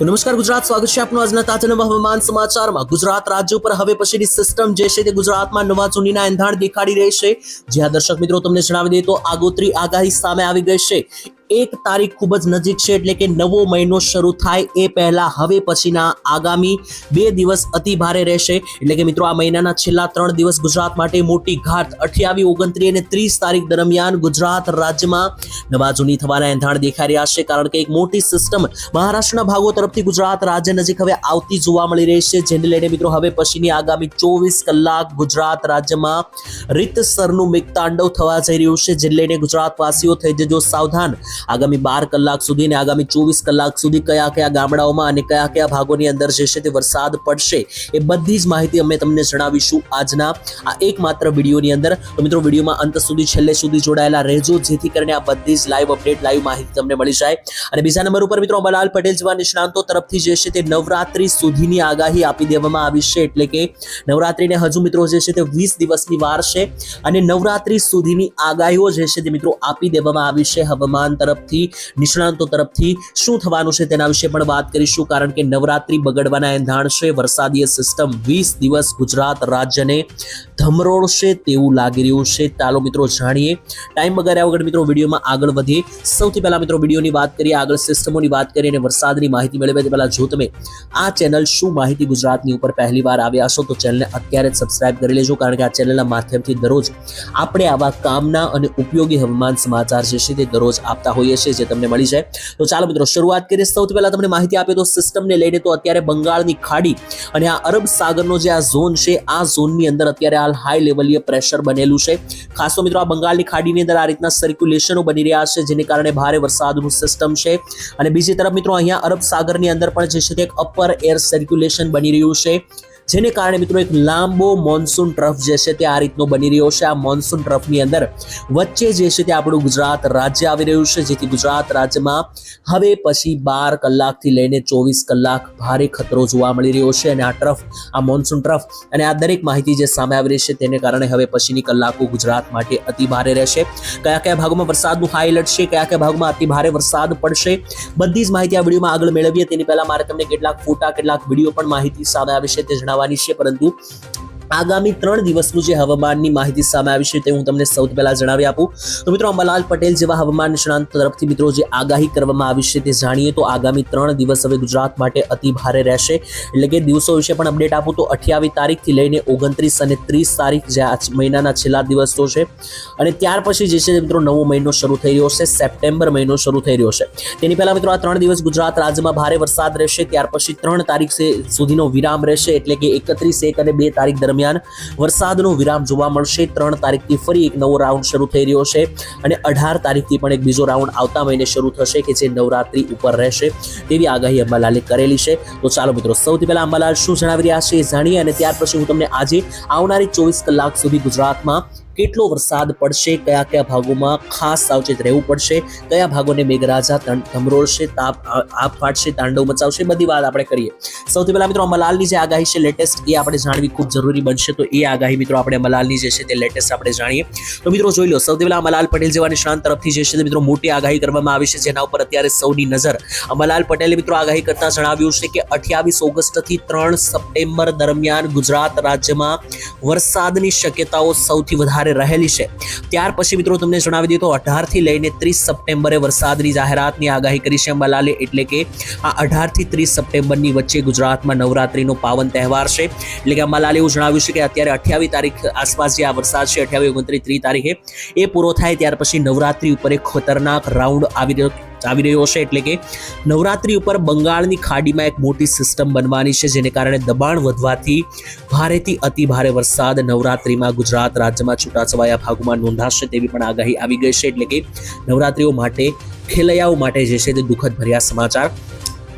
નમસ્કાર ગુજરાત, સ્વાગત છે આપનું આજના તાજા નવા હવામાન સમાચારમાં. ગુજરાત રાજ્ય ઉપર હવે પછીની સિસ્ટમ જે છે તે ગુજરાતમાં નવા ચૂંટણીના એંધાણ દેખાડી રહી છે. જ્યાં દર્શક મિત્રો તમને જણાવી દઈએ તો આગોતરી આગાહી સામે આવી ગઈ છે. એક તારીખ ખૂબ જ નજીક છે એટલે કે નવો મહિનો શરૂ થાય એ પહેલા હવે પછીના આગામી બે દિવસ અતિ ભારે રહેશે. એટલે કે મિત્રો આ મહિનાના છેલ્લા ત્રણ દિવસ ગુજરાત માટે મોટી ઘાટ અઠ્યાવી, ઓગણત્રીસ અને ત્રીસ તારીખ દરમિયાન ગુજરાત રાજ્યમાં નવા જૂની થવાના એંધાણ દેખાઈ રહ્યા છે. કારણ કે એક મોટી સિસ્ટમ મહારાષ્ટ્રના ભાગો તરફથી ગુજરાત રાજ્ય નજીક હવે આવતી જોવા મળી રહી છે, જેને લઈને મિત્રો હવે પછીની આગામી ચોવીસ કલાક ગુજરાત રાજ્યમાં રીતસરનું મેઘતાંડવ થવા જઈ રહ્યું છે, જેને લઈને ગુજરાતવાસીઓ થઈ જજો સાવધાન. આગામી બાર કલાક સુધી અને આગામી ચોવીસ કલાક સુધી કયા કયા ગામડાઓમાં અને કયા કયા ભાગોની અંદર જે છે તે વરસાદ પડશે એ બધી જ માહિતી અમે તમને જણાવીશું આજના આ એકમાત્ર વિડીયોની અંદર. તો મિત્રો, વિડીયોમાં અંત સુધી, છેલ્લે સુધી જોડાયેલા રહેજો, જેથી કરીને આ બધી જ લાઈવ અપડેટ લાઈવ માહિતી તમને મળી જાય. અને બીજા નંબર ઉપર મિત્રો, અંબાલાલ પટેલ જેવા નિષ્ણાંતો તરફથી જે છે તે નવરાત્રી સુધીની આગાહી આપી દેવામાં આવી છે. એટલે કે નવરાત્રીને હજુ મિત્રો જે છે તે વીસ દિવસની વાર છે અને નવરાત્રી સુધીની આગાહીઓ જે છે તે મિત્રો આપી દેવામાં આવી છે. હવામાન તરફથી, નિષ્ણાંતો તરફથી શું થવાનું છે તેના વિશે પણ વાત કરીશું. કારણ કે નવરાત્રી બગડવાના એંધાણ છે, વરસાદીય સિસ્ટમ વીસ દિવસ ગુજરાત રાજ્યને ધમરોળશે તેવું લાગી રહ્યું છે. ચાલો મિત્રો જાણીએ. ટાઈમ બગાડ્યા વગર મિત્રો વિડીયોમાં આગળ વધીએ. સૌથી પહેલા મિત્રો વિડીયોની વાત કરીએ, આગળ સિસ્ટમોની વાત કરીએ અને વરસાદની માહિતી મેળવે તે પહેલાં જો તમે આ ચેનલ શું માહિતી ગુજરાતની ઉપર પહેલી વાર આવ્યા છો તો ચેનલને અત્યારે જ સબસ્ક્રાઇબ કરી લેજો. કારણ કે આ ચેનલના માધ્યમથી દરરોજ આપણે આવા કામના અને ઉપયોગી હવામાન સમાચાર જે છે તે દરરોજ આપતા હોઈએ છીએ જે તમને મળી જાય. તો ચાલો મિત્રો, શરૂઆત કરીએ. સૌથી પહેલાં તમને માહિતી આપીએ તો સિસ્ટમને લઈને તો અત્યારે બંગાળની ખાડી અને આ અરબ સાગરનો જે આ ઝોન છે, આ ઝોનની અંદર અત્યારે હાલ હાઈ લેવલીય પ્રેશર બનેલું છે. ખાસ મિત્રો, આ બંગાળની ખાડીની અંદર આ રીતના સર્ક્યુલેશનો બની રહ્યા છે, જેને કારણે ભારે વરસાદનું સિસ્ટમ છે. અને બીજી તરફ મિત્રો, અહીંયા અરબ સાગરની અંદર પણ જે છે તે એક અપર એર સર્ક્યુલેશન બની રહ્યું છે. જેને કારણે મિત્રો એક લાંબો મોન્સૂન ટ્રફ જે છે તે આ રીતનો બની રહ્યો છે. આ મોન્સૂન ટ્રફની અંદર વચ્ચે જે છે તે આપણું ગુજરાત રાજ્ય આવી રહ્યું છે, જેથી ગુજરાત રાજ્યમાં હવે પછી બાર કલાકથી લઈને ચોવીસ કલાક ભારે ખતરો જોવા મળી રહ્યો છે અને આ ટ્રફ આ મોન્સૂન ટ્રફ અને આ દરેક માહિતી જે સામે આવી રહી છે તેને કારણે હવે પછીની કલાકો ગુજરાત માટે અતિ ભારે રહેશે. કયા કયા ભાગોમાં વરસાદનું હાઈ એલર્ટ છે, કયા કયા ભાગમાં અતિ ભારે વરસાદ પડશે, બધી જ માહિતી આ વિડીયોમાં આગળ મેળવીએ. તેની પહેલા મારે તમને કેટલાક ફોટા, કેટલાક વીડિયો પણ માહિતી સામે આવી છે તે જણાવવાની છે પરંતુ આગામી ત્રણ દિવસનું જે હવામાનની માહિતી સામે આવી છે તે હું તમને સૌથી પહેલા જણાવી આપું. તો મિત્રો, અંબાલાલ પટેલ જેવા હવામાન નિષ્ણાંત તરફથી મિત્રો, જે આગાહી કરવામાં આવી છે તે જાણીએ તો આગામી ત્રણ દિવસ હવે ગુજરાત માટે અતિ ભારે રહેશે. એટલે કે દિવસો વિશે પણ અપડેટ આપું તો અઠ્યાવીસ તારીખથી લઈને ઓગણત્રીસ અને ત્રીસ તારીખ જે આ મહિનાના છેલ્લા દિવસો છે. અને ત્યાર પછી જે છે મિત્રો, નવો મહિનો શરૂ થઈ રહ્યો છે, સપ્ટેમ્બર મહિનો શરૂ થઈ રહ્યો છે. તેની પહેલા મિત્રો, આ ત્રણ દિવસ ગુજરાત રાજ્યમાં ભારે વરસાદ રહેશે. ત્યાર પછી ત્રણ તારીખ સુધીનો વિરામ રહેશે. એટલે કે એકત્રીસ એક અને બે તારીખ દરમિયાન દરમિયાન વરસાદનો વિરામ જોવા મળશે. ત્રણ તારીખથી ફરી એક નવો રાઉન્ડ શરૂ થઈ રહ્યો છે અને અઢાર તારીખથી પણ એક બીજો રાઉન્ડ આવતા મહિને શરૂ થશે કે જે નવરાત્રી ઉપર રહેશે તેવી આગાહી અંબાલાલે કરેલી છે. તો ચાલો મિત્રો, સૌથી પહેલા અંબાલાલ શું જણાવી રહ્યા છે એ જાણીએ અને ત્યાર પછી હું તમને આજે આવનારી ચોવીસ કલાક સુધી ગુજરાતમાં કેટલો વરસાદ પડશે, કયા કયા ભાગોમાં ખાસ સાવચેત રહેવું પડશે, કયા ભાગોને મેઘરાજા ધમરોળશે, તાપ આપ ફાટશે, તાંડવ મચાવશે, બધી વાત આપણે કરીએ. સૌથી પહેલા મિત્રો મલાલની જે આગાહી છે લેટેસ્ટ એ આપણે જાણવી ખૂબ જરૂરી બનશે, તો એ આગાહી મિત્રો આપણે મલાલની જે છે તે લેટેસ્ટ આપણે જાણીએ. તો મિત્રો જોઈ લો, સૌથી પહેલા મલાલ પટેલ જેવા નિષ્ણાંત તરફથી જે છે મિત્રો મોટી આગાહી કરવામાં આવી છે, જેના ઉપર અત્યારે સૌની નજર. અમલાલ પટેલે મિત્રો આગાહી કરતા જણાવ્યું છે કે અઠ્યાવીસ ઓગસ્ટથી ત્રણ સપ્ટેમ્બર દરમિયાન ગુજરાત રાજ્યમાં વરસાદની શક્યતાઓ સૌથી વધારે રહેલી છે. ત્યાર પછી મિત્રો તમને જણાવી દઈએ તો અઢારથી લઈને ત્રીસ સપ્ટેમ્બરે વરસાદની જાહેરાતની આગાહી કરી છે અંબાલાલે, એટલે કે આ અઢારથી ત્રીસ સપ્ટેમ્બરની વચ્ચે ગુજરાતમાં નવરાત્રીનો પાવન તહેવાર છે. એટલે કે અંબાલાલે એવું જણાવ્યું છે કે અત્યારે અઠ્યાવીસ તારીખ આસપાસ જે આ વરસાદ છે અઠ્યાવીસ ઓગણત્રીસ, ત્રીસ તારીખે, એ પૂરો થાય ત્યાર પછી નવરાત્રિ ઉપર એક ખતરનાક રાઉન્ડ આવી રહ્યો આવી રહ્યો છે એટલે કે નવરાત્રી ઉપર બંગાળની ખાડીમાં એક મોટી સિસ્ટમ બનવાની છે, જેને કારણે દબાણ વધવાથી ભારેથી અતિ ભારે વરસાદ નવરાત્રીમાં ગુજરાત રાજ્યમાં છૂટાછવાયા ભાગોમાં નોંધાશે તેવી પણ આગાહી આવી ગઈ છે. એટલે કે નવરાત્રીઓ માટે, ખેલૈયાઓ માટે જે છે તે દુઃખદ ભર્યા સમાચાર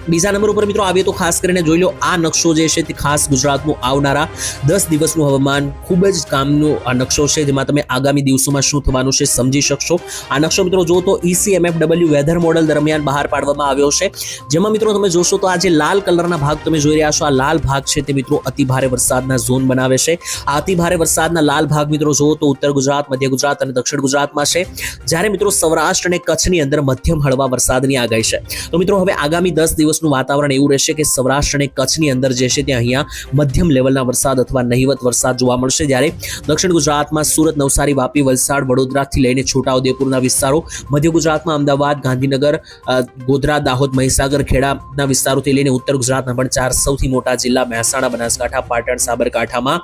બીજા નંબર ઉપર મિત્રો આવીએ તો ખાસ કરીને જોઈ લો, આ નકશો જે છે તે ખાસ ગુજરાતનું આવનારા દસ દિવસનું હવામાન ખૂબ જ કામનો આ નકશો છે, જેમાં તમે આગામી દિવસોમાં શું થવાનું છે સમજી શકશો. આ નકશો મિત્રો જો તો ઈસીએમએફડબલ્યુ વેધર મોડલ દરમિયાન બહાર પાડવામાં આવ્યો છે. જેમાં મિત્રો તમે જોશો તો આ જે લાલ કલરના ભાગ તમે જોઈ રહ્યા છો, આ લાલ ભાગ છે તે મિત્રો અતિ ભારે વરસાદના ઝોન બનાવે છે. આ અતિ વરસાદના લાલ ભાગ મિત્રો જુઓ તો ઉત્તર ગુજરાત, મધ્ય ગુજરાત અને દક્ષિણ ગુજરાતમાં છે. જ્યારે મિત્રો સૌરાષ્ટ્ર અને કચ્છની અંદર મધ્યમ હળવા વરસાદની આગાહી છે. તો મિત્રો હવે આગામી દસ દિવસ દિવસનું વાતાવરણ એવું રહેશે કે સૌરાષ્ટ્ર અને કચ્છની અંદર જે છે ત્યાં અહીંયા મધ્યમ લેવલના વરસાદ અથવા નહિવત વરસાદ જોવા મળશે. જ્યારે દક્ષિણ ગુજરાતમાં સુરત, નવસારી, વાપી, વલસાડ, વડોદરાથી લઈને છોટાઉદેપુરના વિસ્તારો, મધ્ય ગુજરાતમાં અમદાવાદ, ગાંધીનગર ગોધરા, દાહોદ, મહીસાગર ખેડાના વિસ્તારોથી લઈને ઉત્તર ગુજરાતના પણ ચાર સૌથી મોટા જિલ્લા મહેસાણા, બનાસકાંઠા, પાટણ, સાબરકાંઠામાં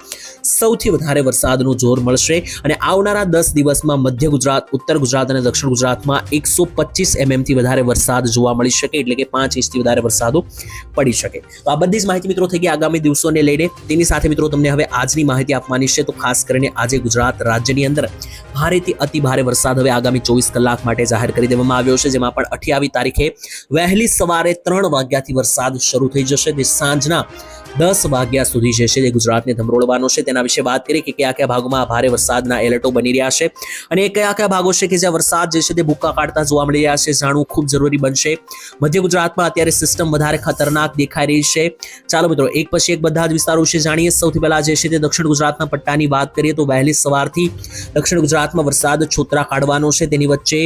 સૌથી વધારે વરસાદનું જોર મળશે. અને આવનારા દસ દિવસમાં મધ્ય ગુજરાત, ઉત્તર ગુજરાત અને દક્ષિણ ગુજરાતમાં એકસો પચીસ એમએમથી વધારે વરસાદ જોવા મળી શકે, એટલે કે પાંચ ઇંચથી વધારે વરસાદો પડી શકે. તો આ બધી જ માહિતી મિત્રો થઈ ગઈ આગામી દિવસોને લઈને. તેની સાથે મિત્રો તમને હવે આજની માહિતી આપવાની છે. તો ખાસ કરીને આજે ગુજરાત રાજ્યની અંદર ભારેથી અતિ ભારે વરસાદ હવે આગામી ચોવીસ કલાક માટે જાહેર કરી દેવામાં આવ્યો છે. જેમાં પણ અઠ્યાવીસ તારીખે વહેલી સવારે ત્રણ વાગ્યાથી વરસાદ શરૂ થઈ જશે. તે સાંજના દસ વાગ્યા સુધી જે છે તે ગુજરાતને ધમરોળવાનો છે. તેના વિશે વાત કરીએ કે કયા કયા ભાગોમાં ભારે વરસાદના એલર્ટો બની રહ્યા છે અને કયા કયા ભાગો છે કે જ્યાં વરસાદ જે છે, તે ભૂક્કા કાઢતા જોવા મળી રહ્યા છે, જાણવું ખૂબ જરૂરી બનશે. મધ્ય ગુજરાતમાં અત્યારે સિસ્ટમ વધારે ખતરનાક દેખાઈ રહી છે. ચાલો મિત્રો, એક પછી એક બધા જ વિસ્તારો વિશે જાણીએ. સૌથી પહેલા જે છે, તે દક્ષિણ ગુજરાતના પટ્ટાની વાત કરીએ તો વહેલી સવારથી દક્ષિણ ગુજરાતમાં વરસાદ છોતરા કાઢવાનો છે. તેની વચ્ચે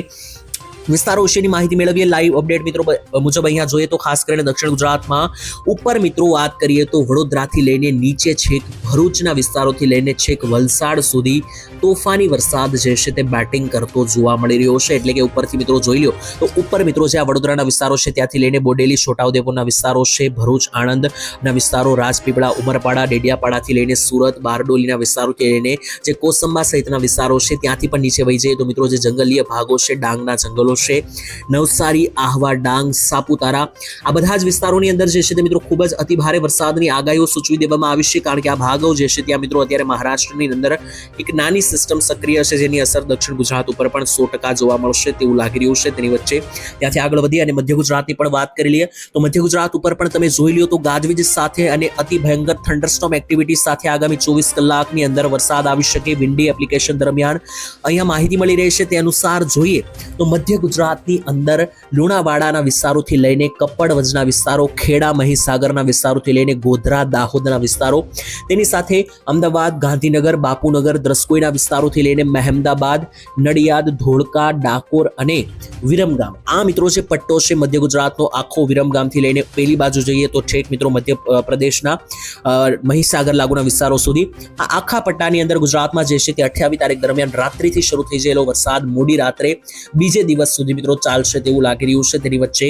વિસ્તારો વિશેની માહિતી મેળવીએ. લાઈવ અપડેટ મિત્રો મુજબ અહીંયા જોઈએ તો ખાસ કરીને દક્ષિણ ગુજરાતમાં ઉપર મિત્રો વાત કરીએ તો વડોદરાથી લઈને નીચે છેક ભરૂચના વિસ્તારોથી લઈને છેક વલસાડ સુધી તોફાની વરસાદ જે છે તે બેટિંગ કરતો જોવા મળી રહ્યો છે. એટલે કે ઉપરથી મિત્રો જોઈ લો તો ઉપર મિત્રો જે આ વડોદરાના વિસ્તારો છે ત્યાંથી લઈને બોડેલી, છોટાઉદેપુરના વિસ્તારો છે, ભરૂચ, આણંદના વિસ્તારો, રાજપીપળા, ઉમરપાડા, ડેડિયાપાડાથી લઈને સુરત, બારડોલીના વિસ્તારોથી લઈને જે કોસંબા સહિતના વિસ્તારો છે ત્યાંથી પણ નીચે વહી જઈએ તો મિત્રો જે જંગલીય ભાગો છે, ડાંગના જંગલો છે નવસારી, આહવા, ડાંગ, સાપુતારા આ બધા જ વિસ્તારોની અંદર જે છે તે મિત્રો ખૂબ જ અતિભારે વરસાદની આગાહીઓ સૂચવી દેવામાં આવી છે કારણ કે આ ભાગો જે છે ત્યાં મિત્રો અત્યારે મહારાષ્ટ્રની અંદર એક નાની સિસ્ટમ સક્રિય છે જેની અસર દક્ષિણ ગુજરાત ઉપર પણ સો જોવા મળશે તેવું લાગી રહ્યું છે તેની વચ્ચે. ત્યાંથી આગળ વધી અને મધ્ય ગુજરાતની પણ વાત કરી લઈએ તો મધ્ય ગુજરાત ઉપર પણ તમે જોઈ લ્યો તો ગાજવીજ સાથે અને અતિ ભયંકર થંડરસ્ટોમ એક્ટિવિટી સાથે આગામી ચોવીસ કલાકની અંદર વરસાદ આવી શકે. વિન્ડી એપ્લિકેશન દરમિયાન અહીંયા માહિતી મળી રહી છે તે અનુસાર જોઈએ તો મધ્ય ગુજરાતની અંદર લુણાવાડાના વિસ્તારોથી લઈને કપ્પડવજના વિસ્તારો, ખેડા મહીસાગરના વિસ્તારોથી લઈને ગોધરા, દાહોદના વિસ્તારો. તેની સાથે અમદાવાદ, ગાંધીનગર, બાપુનગર, દ્રસ્કોઈના વિસ્તારોથી લઈને મહેમદાબાદ, નડિયાદ, ધોળકા, ડાકોર અને વિરમગામ. આ મિત્રો જે પટ્ટો છે મધ્ય ગુજરાતનો, આખો વિરમગામથી લઈને પેલી બાજુ જઈએ તો છેક મિત્રો મધ્ય પ્રદેશના મહીસાગર લાગુના વિસ્તારો સુધી. આ આખા પટ્ટાની અંદર ગુજરાતમાં જે છે તે અઠ્યાવીસ તારીખ દરમિયાન રાત્રિથી શરૂ થઈ ગયેલો વરસાદ. મોડી રાત્રે બીજે દિવસ સુધી મિત્રો ચાલશે તેવું લાગી રહ્યું છે તેની વચ્ચે.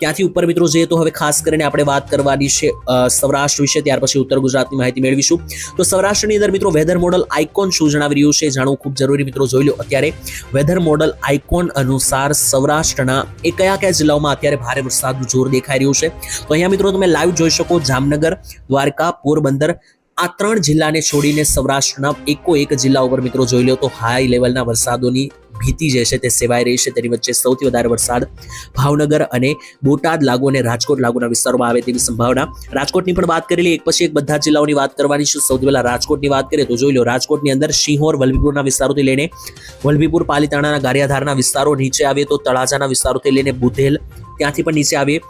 ત્યાંથી ઉપર મિત્રો જઈએ તો હવે ખાસ કરીને આપણે વાત કરવાની છે સૌરાષ્ટ્ર વિશે. ત્યાર પછી ઉત્તર ગુજરાતની માહિતી મેળવીશું. તો સૌરાષ્ટ્રની અંદર મિત્રો વેધર મોડલ આઇકોન શું જણાવી રહ્યું છે જાણવું ખૂબ જરૂરી મિત્રો જોઈ લો અત્યારે. વેધર મોડલ આઇકોન અનુસાર સૌરાષ્ટ્રના એ કયા કયા જિલ્લાઓમાં અત્યારે ભારે વરસાદનું જોર દેખાઈ રહ્યું છે? તો અહીંયા મિત્રો તમે લાઈવ જોઈ શકો જામનગર, દ્વારકા, પોરબંદર. આ ત્રણ જિલ્લાને છોડીને સૌરાષ્ટ્રના એકો એક જિલ્લા ઉપર મિત્રો જોઈ લો તો હાઈ લેવલના વરસાદોની ભીતિ જે છે તે સેવાઈ રહી છે. તેની વચ્ચે સૌથી વધારે વરસાદ ભાવનગર અને બોટાદ લાગુ અને રાજકોટ લાગુના વિસ્તારોમાં આવે તેવી સંભાવના. રાજકોટની પણ વાત કરી લઈએ, એક પછી એક બધા જિલ્લાઓની વાત કરવાની છે. સૌથી પહેલા રાજકોટની વાત કરીએ તો જોઈ લો, રાજકોટની અંદર સિંહોર વલભીપુરના વિસ્તારોથી લઈને વલભીપુર, પાલીતાણાના ગારિયાધારના વિસ્તારો નીચે આવીએ તો તળાજાના વિસ્તારોથી લઈને બુધેલ ત્યાંથી પણ નીચે આવીએ.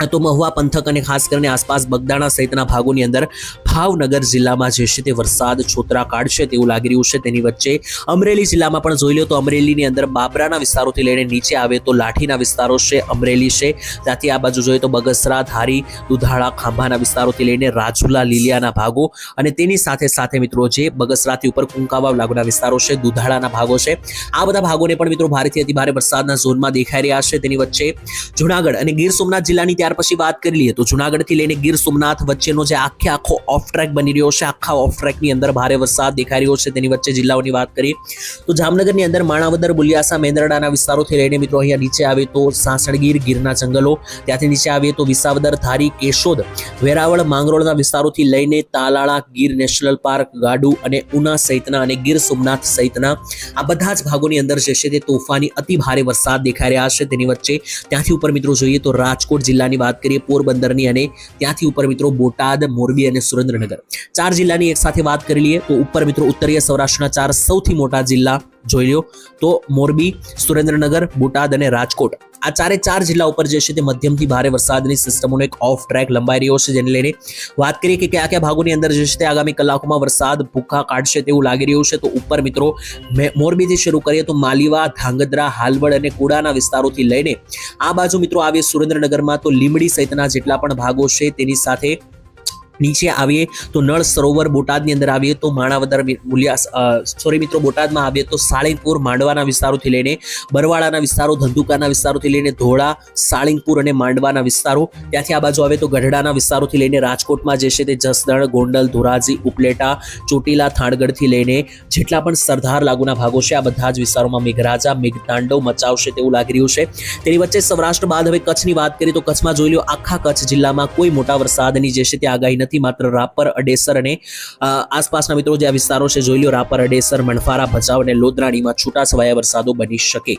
તો મહુવા પંથક અને ખાસ કરીને આસપાસ બગદાણા સહિતના ભાગોની અંદર ભાવનગર જિલ્લામાં જે છે તે વરસાદ છોતરા કાઢશે તેવું લાગી રહ્યું છે. તેની વચ્ચે અમરેલી જિલ્લામાં પણ જોઈ લો તો અમરેલીની અંદર બાબરાના વિસ્તારોથી લઈને નીચે આવે તો લાઠીના વિસ્તારો છે, અમરેલી છે. ત્યાંથી આ બાજુ જોઈએ તો બગસરા, ધારી, દુધાળા, ખાંભાના વિસ્તારોથી લઈને રાજુલા, લીલિયાના ભાગો અને તેની સાથે સાથે મિત્રો જે બગસરાથી ઉપર કુંકાવાવ લાગુના વિસ્તારો છે, દુધાળાના ભાગો છે. આ બધા ભાગોને પણ મિત્રો ભારેથી અતિભારે વરસાદના ઝોનમાં દેખાઈ રહ્યા છે. તેની વચ્ચે જુનાગઢ અને ગીર સોમનાથ જિલ્લાની ત્યાર પછી વાત કરી લઈએ તો જુનાગઢથી લઈને ગીર સોમનાથ વચ્ચેનો જે આખે આખો ઓફ ટ્રેક બની રહ્યો છે, આખા ઓફ ટ્રેકની અંદર ભારે વરસાદ દેખાઈ રહ્યો છે. તેની વચ્ચે જિલ્લાઓની વાત કરીએ તો જામનગરની અંદર માણાવદર, બુલિયાસા, મેંદરડાના વિસ્તારોથી લઈને મિત્રો અહીંયા નીચે આવે તો સાસણગીર, ગીરના જંગલો, ત્યાંથી નીચે આવીએ તો વિસાવદર, ધારી, કેશોદ, વેરાવળ, માંગરોળના વિસ્તારોથી લઈને તાલાળા, ગીર નેશનલ પાર્ક, ગાડુ અને ઉના સહિતના અને ગીર સોમનાથ સહિતના આ બધા જ ભાગોની અંદર જે છે તે તોફાની અતિ ભારે વરસાદ દેખાઈ રહ્યા છે. તેની વચ્ચે ત્યાંથી ઉપર મિત્રો જોઈએ તો રાજકોટ જિલ્લાની વાત કરીએ, પોરબંદરની અને ત્યાંથી ઉપર મિત્રો બોટાદ, મોરબી અને સુરેન્દ્રનગર. ચાર જિલ્લાની એક સાથે વાત કરી લઈએ તો ઉપર મિત્રો ઉત્તરીય સૌરાષ્ટ્રના ચાર સૌથી મોટા જિલ્લા જોઈ લો તો મોરબી, સુરેન્દ્રનગર, બોટાદ અને રાજકોટ. આ ચારે ચાર જિલ્લા ઉપર જે છે તે મધ્યમથી ભારે વરસાદની સિસ્ટમોનો એક ઓફ ટ્રેક લંબાઈ રહ્યો છે, જેને લઈને વાત કરીએ કે કયા કયા ભાગોની અંદર જે છે તે આગામી કલાકોમાં વરસાદ ભૂખા કાઢશે તેવું લાગી રહ્યું છે. તો ઉપર મિત્રો મોરબીથી શરૂ કરીએ તો માલીવા, ધાંગધ્રા, હાલવડ અને કુડાના વિસ્તારોથી લઈને આ બાજુ મિત્રો આવીએ સુરેન્દ્રનગરમાં તો લીમડી સહિતના જેટલા પણ ભાગો છે તેની સાથે નીચે આવીએ તો નળ સરોવર બોટાદની અંદર આવીએ તો માણાવદર મુલિયા સોરી મિત્રો, બોટાદમાં આવીએ તો સાળીંગપુર, માંડવાના વિસ્તારોથી લઈને બરવાડાના વિસ્તારો, ધંધુકાના વિસ્તારોથી લઈને ધોળા, સાળીંગપુર અને માંડવાના વિસ્તારો. ત્યાંથી આ બાજુ આવે તો ગઢડાના વિસ્તારોથી લઈને રાજકોટમાં જે છે તે જસદણ, ગોંડલ, ધોરાજી, ઉપલેટા, ચોટીલા, થાણગઢથી લઈને જેટલા પણ સરદાર લાગુના ભાગો છે, આ બધા જ વિસ્તારોમાં મેઘરાજા, મેઘતાંડવ મચાવશે તેવું લાગી રહ્યું છે. તેની વચ્ચે સૌરાષ્ટ્ર બાદ હવે કચ્છની વાત કરીએ તો કચ્છમાં જોઈ લો આખા કચ્છ જિલ્લામાં કોઈ મોટા વરસાદની જે છે તે આગાહી નથી, માત્ર રાપર, અડેસર અને આસપાસના મિત્રો જે આ વિસ્તારો છે, જોઈ લો, રાપર, અડેસર, મણફારા, ભચાઉ અને લોધરાણીમાં છૂટાછવાયા વરસાદો બની શકે.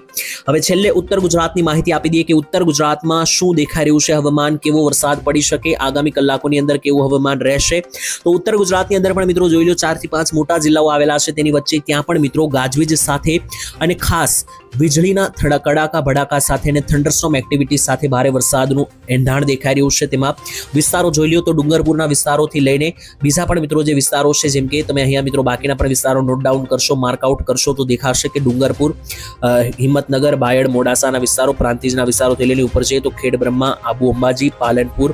હવે છેલ્લે ઉત્તર ગુજરાતની માહિતી આપી દઈએ કે ઉત્તર ગુજરાતમાં શું દેખાઈ રહ્યું છે? હવામાન કેવો વરસાદ પડી શકે? આગામી કલાકોની અંદર કેવું હવામાન રહેશે? તો ઉત્તર ગુજરાતની અંદર પણ મિત્રો જોઈ લો, ચારથી પાંચ મોટા જિલ્લાઓ આવેલા છે. તેની વચ્ચે ત્યાં પણ મિત્રો ગાજવીજ સાથે અને ખાસ વીજળીના થડા કડાકા ભડાકા સાથે અને થંડરસ્ટોમ એક્ટિવિટી સાથે ભારે વરસાદનું એંધાણ દેખાઈ રહ્યું છે. તેમાં વિસ્તારો જોઈ લો તો ડુંગરપુરના વિસ્તારોથી લઈને બીજા પણ મિત્રો જે વિસ્તારો છે, જેમ કે તમે અહીંયા મિત્રો બાકીના પણ વિસ્તારો નોટ ડાઉન કરશો માર્કઆઉટ કરશો, તો દેખાશે કે ડુંગરપુર હિંમતનગર, બાયડ, મોડાસાના વિસ્તારો, પ્રાંતિજના વિસ્તારોથી લઈને ઉપર જઈએ તો ખેડબ્રહ્મા, આબુ અંબાજી, પાલનપુર,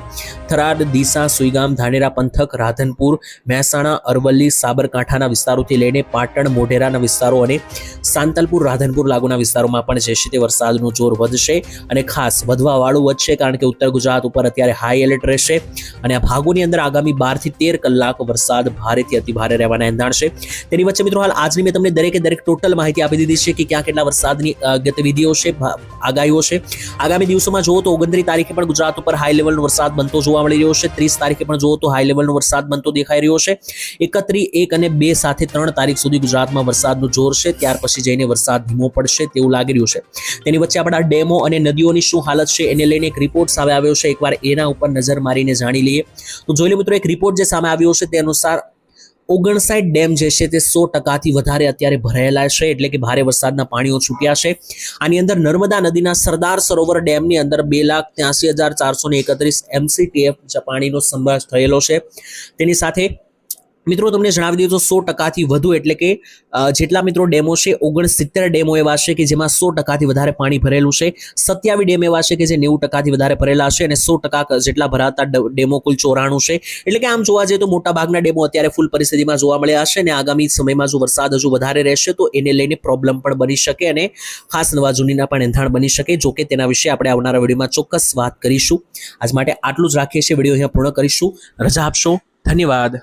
થરાદ, ડીસા, સુઈગામ, ધાનેરા પંથક, રાધનપુર, મહેસાણા, અરવલ્લી, સાબરકાંઠાના વિસ્તારોથી લઈને પાટણ, મોઢેરાના વિસ્તારો અને સાંતલપુર, રાધનપુર લાગુના વિસ્તારોમાં પણ જે છે તે વરસાદનું જોર વધશે અને ખાસ વધવા વાળું વધશે કારણ કે ઉત્તર ગુજરાત ઉપર અત્યારે હાઈ એલર્ટ રહેશે અને આ ભાગોની અંદર આગામી બારથી તેર કલાક વરસાદ ભારેથી અતિભારે રહેવાના એંધાણ છે. તેની વચ્ચે મિત્રો હાલ આજની મેં તમને દરેકે દરેક ટોટલ માહિતી આપી દીધી છે કે ક્યાં કેટલા વરસાદની ગતિવિધિઓ છે આગાહીઓ છે. આગામી દિવસોમાં જુઓ તો ઓગણત્રીસ તારીખે પણ ગુજરાત ઉપર હાઈ લેવલનો વરસાદ બનતો જોવા મળી રહ્યો છે. ત્રીસ તારીખે પણ જુઓ તો હાઈ લેવલનો વરસાદ બનતો દેખાઈ રહ્યો છે. એકત્રીસ એક અને બે સાથે ત્રણ તારીખ સુધી ગુજરાતમાં વરસાદનું જોર છે. ત્યાર પછી જઈને વરસાદ ધીમો પડશે તેવું લાગી રહ્યું છે. તેની વચ્ચે આપણા ડેમો અને નદીઓની શું હાલત છે એને લઈને એક રિપોર્ટ સામે આવ્યો છે. એકવાર એના ઉપર નજર મારીને જાણી લઈએ. તો જોઈ લો મિત્રો, એક રિપોર્ટ જે સામે આવ્યો છે તે અનુસાર ઓગણસાઠ ડેમ જે છે તે સો ટકાથી વધારે અત્યારે ભરાયેલા છે. એટલે કે ભારે વરસાદના પાણીઓ છૂટ્યા છે. આની અંદર નર્મદા નદીના સરદાર સરોવર ડેમની અંદર બે લાખ ત્યાસી હજાર ચારસો ને એકત્રીસ એમસીટીએફ પાણીનો સંભાસ થયેલો છે. તેની સાથે મિત્રો, તમને જણાવી દઉં તો સો ટકાથી વધુ એટલે કે જેટલા મિત્રો ડેમો છે, ઓગણસિત્તેર ડેમો એવા છે કે જેમાં સો ટકાથી વધારે પાણી ભરેલું છે. સત્યાવી ડેમ એવા છે કે જે નેવું ટકાથી વધારે ભરેલા છે અને સો ટકા જેટલા ભરાતા ડેમો કુલ ચોરાણું છે. એટલે કે આમ જોવા જઈએ તો મોટાભાગના ડેમો અત્યારે ફૂલ પરિસ્થિતિમાં જોવા મળ્યા છે અને આગામી સમયમાં જો વરસાદ હજુ વધારે રહેશે તો એને લઈને પ્રોબ્લેમ પણ બની શકે અને ખાસ નવા જૂનીના પણ એંધાણ બની શકે. જો કે તેના વિશે આપણે આવનારા વિડીયોમાં ચોક્કસ વાત કરીશું. આજ માટે આટલું જ રાખીએ છીએ. વીડિયો અહીંયા પૂર્ણ કરીશું. રજા આપશો. ધન્યવાદ.